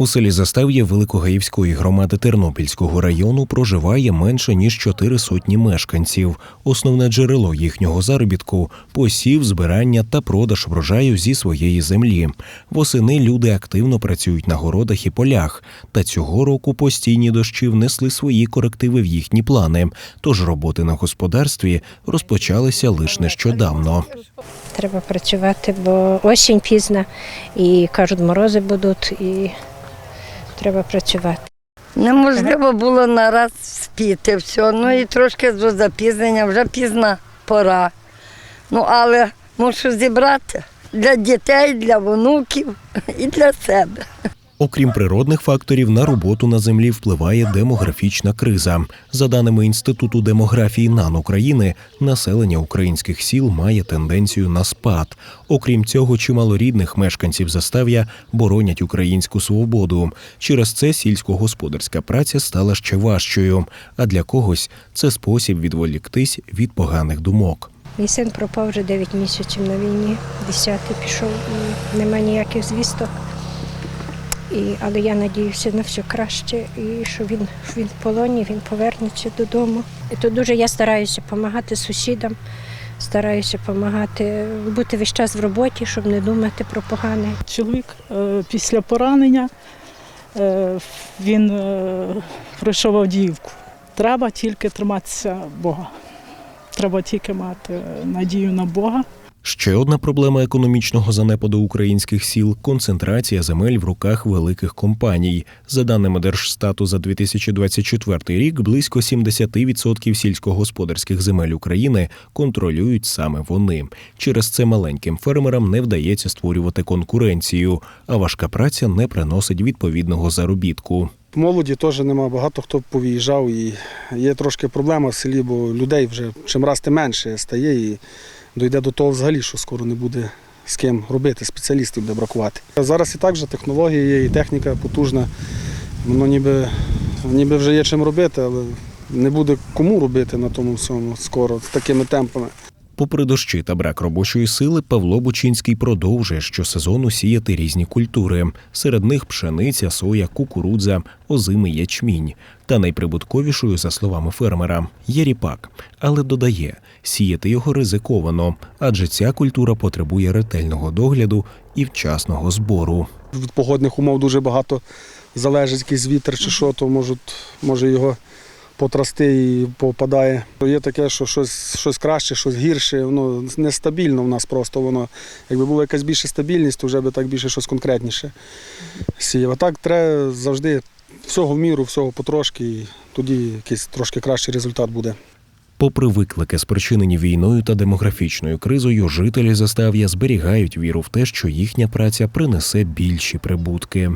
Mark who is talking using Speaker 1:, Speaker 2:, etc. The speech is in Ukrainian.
Speaker 1: У селі Застав'я Великогаївської громади Тернопільського району проживає менше ніж чотири сотні мешканців. Основне джерело їхнього заробітку посів, збирання та продаж врожаю зі своєї землі. Восени люди активно працюють на городах і полях. Та цього року постійні дощі внесли свої корективи в їхні плани. Тож роботи на господарстві розпочалися лише нещодавно.
Speaker 2: Треба працювати, бо осінь пізна і кажуть, морози будуть, і треба працювати.
Speaker 3: Неможливо було нараз спіти все. Ну і трошки до запізнення, вже пізна пора. Ну, але мушу зібрати для дітей, для внуків і для себе.
Speaker 1: Окрім природних факторів, на роботу на землі впливає демографічна криза. За даними Інституту демографії НАН України, населення українських сіл має тенденцію на спад. Окрім цього, чимало рідних мешканців застав'я боронять українську свободу. Через це сільськогосподарська праця стала ще важчою. А для когось це спосіб відволіктись від поганих думок.
Speaker 2: Мій син пропав вже 9 місяців на війні, 10 пішов і нема ніяких звісток. І, але я надіюся на все краще, і що він, він в полоні, він повернеться додому. І то дуже я стараюся допомагати сусідам, стараюся допомагати, бути весь час в роботі, щоб не думати про погане.
Speaker 4: Чоловік е, після поранення е, він е, пройшов Авдіївку. Треба тільки триматися Бога. Треба тільки мати надію на Бога.
Speaker 1: Ще одна проблема економічного занепаду українських сіл концентрація земель в руках великих компаній. За даними Держстату за 2024 рік, близько 70% сільськогосподарських земель України контролюють саме вони. Через це маленьким фермерам не вдається створювати конкуренцію, а важка праця не приносить відповідного заробітку.
Speaker 5: Молоді теж нема, багато хто повиїжджав і є трошки проблема в селі, бо людей вже чим раз тим менше стає і дійде до того взагалі, що скоро не буде з ким робити, спеціалістів буде бракувати. Зараз і так же технології є, і техніка потужна, воно ніби, ніби вже є чим робити, але не буде кому робити на тому всьому скоро з такими темпами.
Speaker 1: Попри дощі та брак робочої сили, Павло Бучинський продовжує щосезону сіяти різні культури. Серед них пшениця, соя, кукурудза, озимий ячмінь. Та найприбутковішою, за словами фермера, є ріпак. Але додає, сіяти його ризиковано, адже ця культура потребує ретельного догляду і вчасного збору.
Speaker 5: Від погодних умов дуже багато залежить, якийсь вітер чи що, то можуть, може його потрасти і попадає. Є таке, що щось, щось краще, щось гірше, воно нестабільно в нас просто воно. Якби була якась більша стабільність, то вже би так більше щось конкретніше сіяв. А так треба завжди всього в міру, всього потрошки, і тоді якийсь трошки кращий результат буде.
Speaker 1: Попри виклики, спричинені війною та демографічною кризою, жителі застав'я зберігають віру в те, що їхня праця принесе більші прибутки.